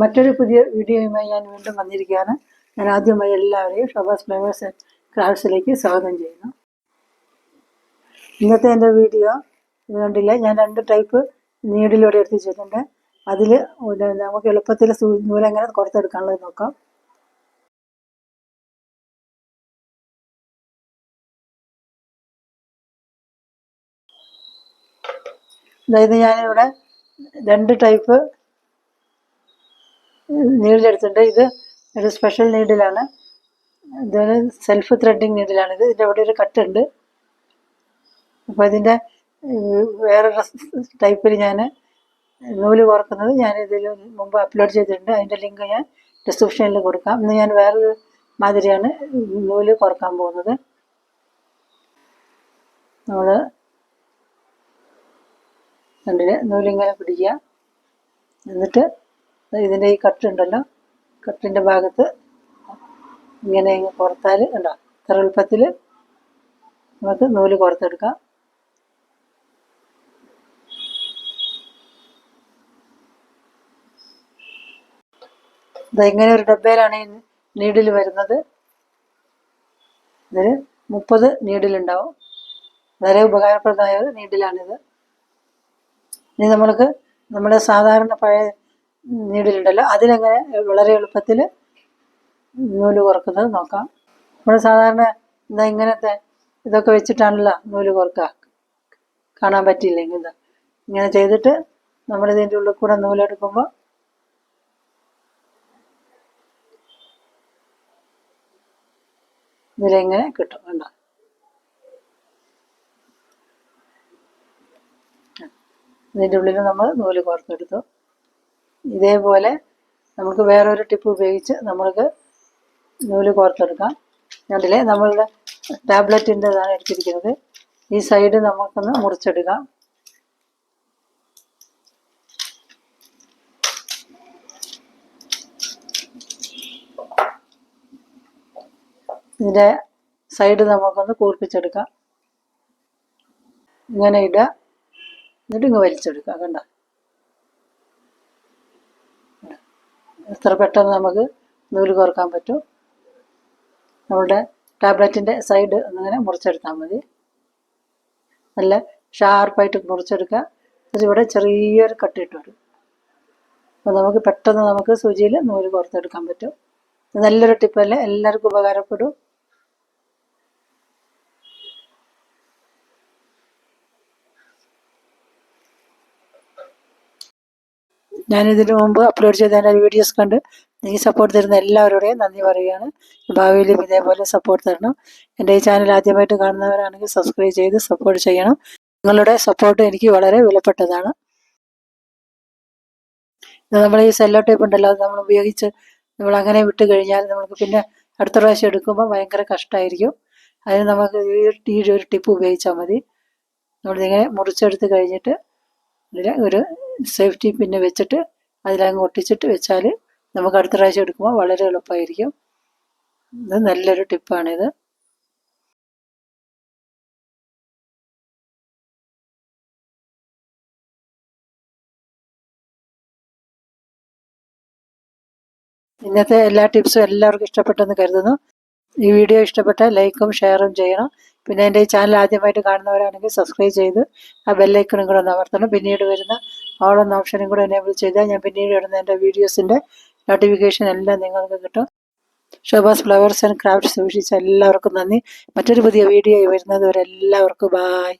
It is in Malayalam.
മറ്റൊരു പുതിയ വീഡിയോയുമായി ഞാൻ വീണ്ടും വന്നിരിക്കുകയാണ്. ഞാൻ ആദ്യമായി എല്ലാവരെയും ഷോബാസ് ഫ്ലവേഴ്സ് ക്രാഫ്റ്റ്സിലേക്ക് സ്വാഗതം ചെയ്യുന്നു. ഇന്നത്തെ എന്റെ വീഡിയോ ഇത് കണ്ടില്ല ഞാൻ രണ്ട് ടൈപ്പ് നീഡിലൂടെ എടുത്ത് വെച്ചിട്ടുണ്ട് അതിൽ നമുക്ക് എളുപ്പത്തിൽ നൂലെങ്ങനെ പുറത്തെടുക്കാനുള്ളത് നോക്കാം. അതായത് ഞാനിവിടെ രണ്ട് ടൈപ്പ് നീഡിലെടുത്തിട്ടുണ്ട് ഇത് ഒരു സ്പെഷ്യൽ നീഡിലാണ് ഇതൊരു സെൽഫ് ത്രെഡിങ് നീഡിലാണ് ഇത് ഇതിന്റെ അവിടെ ഒരു കട്ടുണ്ട് അപ്പോൾ ഇതിന്റെ വേറൊരു ടൈപ്പിൽ ഞാൻ നൂൽ കോർക്കുന്നത് ഞാൻ ഇതിൽ മുമ്പ് അപ്ലോഡ് ചെയ്തിട്ടുണ്ട്. അതിന്റെ ലിങ്ക് ഞാൻ ഡിസ്ക്രിപ്ഷനിൽ കൊടുക്കാം. ഇന്ന് ഞാൻ വേറൊരു മാതിരിയാണ് നൂൽ കുറയ്ക്കാൻ പോകുന്നത്. നമ്മൾ കണ്ടില്ല? നൂലിങ്ങനെ പിടിക്കുക. എന്നിട്ട് ഇതിന്റെ ഈ കട്ട് ഉണ്ടല്ലോ. കട്ടിന്റെ ഭാഗത്ത് ഇങ്ങനെ ഇങ്ങ് കോർത്താൽ ഉണ്ടോ ഇത്ര എളുപ്പത്തിൽ നമുക്ക് നൂൽ കോർത്തെടുക്കാം. ഇങ്ങനെ ഒരു ഡബ്ബയിലാണ് ഈ നീഡിൽ വരുന്നത്. ഇതിൽ മുപ്പത് നീഡിലുണ്ടാവും. വളരെ ഉപകാരപ്രദമായ ഒരു നീഡിലാണിത്. ഇനി നമ്മൾക്ക് നമ്മുടെ സാധാരണ പഴയ നീഡിലുണ്ടല്ലോ അതിലെങ്ങനെ വളരെ എളുപ്പത്തിൽ നൂൽ കുറക്കുന്നത് നോക്കാം. നമ്മൾ സാധാരണ എന്താ ഇങ്ങനത്തെ ഇതൊക്കെ വെച്ചിട്ടാണല്ലോ നൂൽ കുറക്കുക കാണാൻ പറ്റിയില്ലെങ്കിൽ ഇങ്ങനെ ഇങ്ങനെ ചെയ്തിട്ട് നമ്മൾ ഇതിന്റെ ഉള്ളിൽ കൂടെ നൂലെടുക്കുമ്പോൾ ഇതിലെങ്ങനെ കിട്ടും കണ്ടോ? ഇതിന്റെ ഉള്ളിൽ നമ്മൾ നൂൽ കോർത്തെടുത്തു. ഇതേപോലെ നമുക്ക് വേറൊരു ടിപ്പ് ഉപയോഗിച്ച് നമ്മൾക്ക് നൂൽ കോർത്തെടുക്കാം. കണ്ടില്ലേ? നമ്മളുടെ ടാബ്ലറ്റിന്റെതാണ് എടുത്തിരിക്കുന്നത്. ഈ സൈഡ് നമുക്കൊന്ന് മുറിച്ചെടുക്കാം. ഇതിന്റെ സൈഡ് നമുക്കൊന്ന് കൂർപ്പിച്ചെടുക്കാം. ഇങ്ങനെ ഇടുക. എന്നിട്ട് ഇങ്ങ് വലിച്ചെടുക്കുക. കണ്ട? എത്ര പെട്ടെന്ന് നമുക്ക് നൂൽ കോർക്കാൻ പറ്റും? നമ്മുടെ ടാബ്ലറ്റിന്റെ സൈഡ് ഒന്നിങ്ങനെ മുറിച്ചെടുത്താൽ മതി. നല്ല ഷാർപ്പായിട്ട് മുറിച്ചെടുക്കുക. എന്നിട്ട് ഇവിടെ ചെറിയൊരു കട്ടിട്ട് വരും അപ്പോൾ നമുക്ക് പെട്ടെന്ന് നമുക്ക് സൂചിയിൽ നൂൽ കോർത്തെടുക്കാൻ പറ്റും. നല്ലൊരു ടിപ്പല്ലേ? എല്ലാവർക്കും ഉപകാരപ്പെടും. ഞാനിതിനു മുമ്പ് അപ്ലോഡ് ചെയ്ത എന്റെ വീഡിയോസ് കണ്ട് എനിക്ക് സപ്പോർട്ട് തരുന്ന എല്ലാവരോടെയും നന്ദി പറയുകയാണ്. ഭാവിയിലും ഇതേപോലെ സപ്പോർട്ട് തരണം. എന്റെ ഈ ചാനൽ ആദ്യമായിട്ട് കാണുന്നവരാണെങ്കിൽ സബ്സ്ക്രൈബ് ചെയ്ത് സപ്പോർട്ട് ചെയ്യണം. നിങ്ങളുടെ സപ്പോർട്ട് എനിക്ക് വളരെ വിലപ്പെട്ടതാണ്. നമ്മൾ ഈ സെല്ലോ ടേപ്പ് ഉണ്ടല്ലോ അത് നമ്മൾ ഉപയോഗിച്ച് നമ്മൾ അങ്ങനെ വിട്ട് കഴിഞ്ഞാൽ നമുക്ക് പിന്നെ അടുത്ത പ്രാവശ്യം എടുക്കുമ്പോൾ ഭയങ്കര കഷ്ടമായിരിക്കും അതിന് നമുക്ക് ഈ ഒരു- ടിപ്പ് ഉപയോഗിച്ചാൽ മതി. നമ്മളിതിങ്ങനെ മുറിച്ചെടുത്ത് കഴിഞ്ഞിട്ട് ഇതിൽ ഒരു സേഫ്റ്റി പിന്നെ വെച്ചിട്ട് അതിലങ്ങ് ഒട്ടിച്ചിട്ട് വെച്ചാൽ നമുക്ക് അടുത്ത പ്രാവശ്യം എടുക്കുമ്പോൾ വളരെ എളുപ്പമായിരിക്കും. ഇത് നല്ലൊരു ടിപ്പാണിത്. ഇന്നത്തെ എല്ലാ ടിപ്സും എല്ലാവർക്കും ഇഷ്ടപ്പെട്ടെന്ന് കരുതുന്നു. ഈ വീഡിയോ ഇഷ്ടപ്പെട്ട ലൈക്കും ഷെയറും ചെയ്യണം. പിന്നെ എന്റെ ഈ ചാനൽ ആദ്യമായിട്ട് കാണുന്നവരാണെങ്കിൽ സബ്സ്ക്രൈബ് ചെയ്ത് ആ ബെല്ലൈക്കണും കൂടെ ഒന്ന് അമർത്തണം. പിന്നീട് വരുന്ന ഓൾ എന്ന ഓപ്ഷനും കൂടെ എനേബിൾ ചെയ്താൽ ഞാൻ പിന്നീട് ഇടുന്ന എന്റെ വീഡിയോസിന്റെ നോട്ടിഫിക്കേഷൻ എല്ലാം നിങ്ങൾക്ക് കിട്ടും. ഷോബാസ് ഫ്ലവേഴ്സ് ആൻഡ് ക്രാഫ്റ്റ്സ് വീക്ഷിച്ച എല്ലാവർക്കും നന്ദി. മറ്റൊരു പുതിയ വീഡിയോ വരുന്നത് വരെ എല്ലാവർക്കും ബായ്